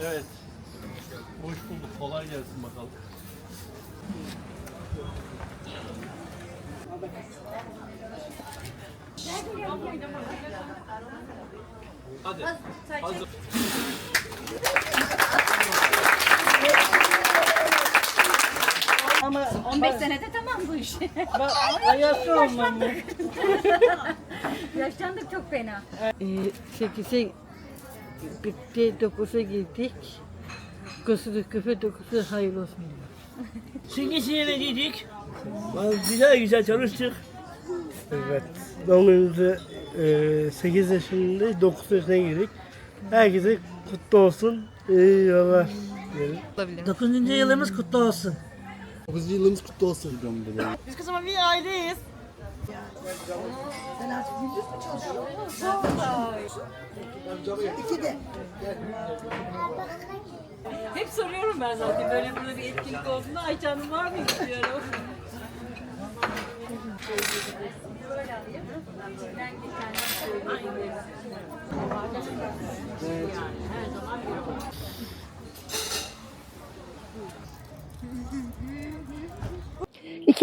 Evet. Hoş bulduk. Kolay gelsin bakalım. Hadi. Hazır. Ama 15 senede tamam bu iş. bak ayakta olmam? Yaşlandık çok fena. Ee, 8'e bitti, 9'a gittik. Kusuru küfe 9'a hayırlı olsun. Singisini ne dedik? Güzel güzel çalıştık. Evet. Doğum günümüzde e, 8 yaşındayız, 9 yaşına girdik. Herkese kutlu olsun. İyi yollar. diyelim. 9. yılımız kutlu olsun. 9. yılımız kutlu olsun. Biz kızıma bir aileyiz. Hep soruyorum ben zaten böyle burada bir etkinlik olduğunda Ayça Hanım var mı diyorum.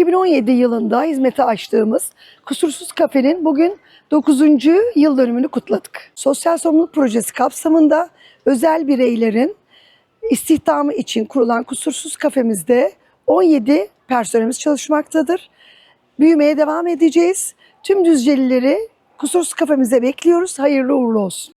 Hı. 2017 yılında hizmete açtığımız Kusursuz Kafe'nin bugün 9. yıl dönümünü kutladık. Sosyal sorumluluk projesi kapsamında özel bireylerin istihdamı için kurulan Kusursuz Kafemizde 17 personelimiz çalışmaktadır. Büyümeye devam edeceğiz. Tüm Düzcelileri Kusursuz Kafemize bekliyoruz. Hayırlı uğurlu olsun.